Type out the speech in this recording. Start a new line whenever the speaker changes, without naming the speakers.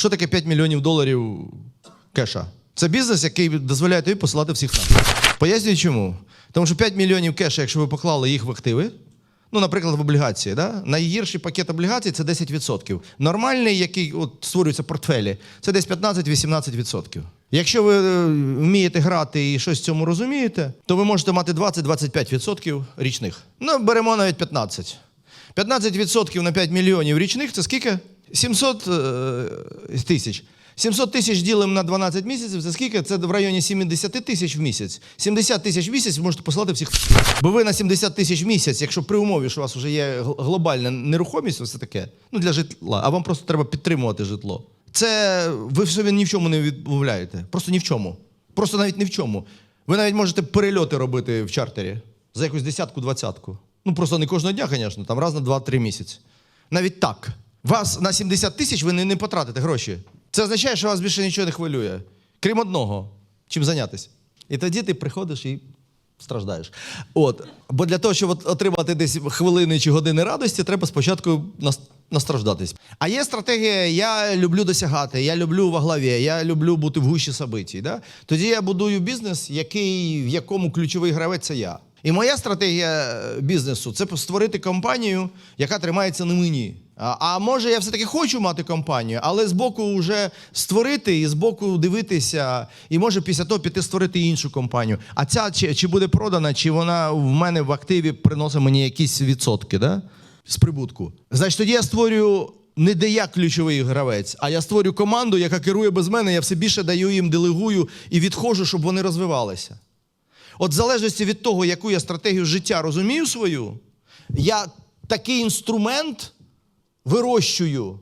Що таке 5 мільйонів доларів кеша? Це бізнес, який дозволяє тобі посилати всіх нам. Пояснюю чому. Тому що 5 мільйонів кеша, якщо ви поклали їх в активи, ну, наприклад, в облігації, да? найгірший пакет облігацій це 10%. Нормальний, який от, створюється в портфелі, це десь 15-18%. Якщо ви е, вмієте грати і щось в цьому розумієте, то ви можете мати 20-25% річних. Ну, беремо навіть 15. 15% на 5 мільйонів річних це скільки? 700 е, тисяч. 700 тисяч ділимо на 12 місяців, це скільки? Це в районі 70 тисяч в місяць. 70 тисяч в місяць можете посилати всіх. Бо ви на 70 тисяч в місяць, якщо при умові, що у вас вже є глобальна нерухомість, все таке, ну для житла, а вам просто треба підтримувати житло. Це ви собі ні в чому не відмовляєте. Просто ні в чому. Просто навіть ні в чому. Ви навіть можете перельоти робити в чартері за якусь десятку-двадцятку. Ну просто не кожного дня, звісно, там раз на 2-3 місяці. Навіть так. Вас на 70 тисяч ви не, не потратите гроші. Це означає, що вас більше нічого не хвилює. Крім одного, чим зайнятися. І тоді ти приходиш і страждаєш. От. Бо для того, щоб отримати десь хвилини чи години радості, треба спочатку настраждатись. А є стратегія: я люблю досягати, я люблю во главі, я люблю бути в гущі событій. Да? Тоді я будую бізнес, який, в якому ключовий гравець це я. І моя стратегія е, бізнесу це створити компанію, яка тримається на мені. А, може, я все-таки хочу мати компанію, але збоку вже створити і збоку дивитися, і може після того піти створити іншу компанію. А ця чи, чи буде продана, чи вона в мене в активі приносить мені якісь відсотки да? з прибутку. Значить, тоді я створюю не де я ключовий гравець, а я створю команду, яка керує без мене. Я все більше даю їм, делегую і відходжу, щоб вони розвивалися. От в залежності від того, яку я стратегію життя розумію свою, я такий інструмент вирощую,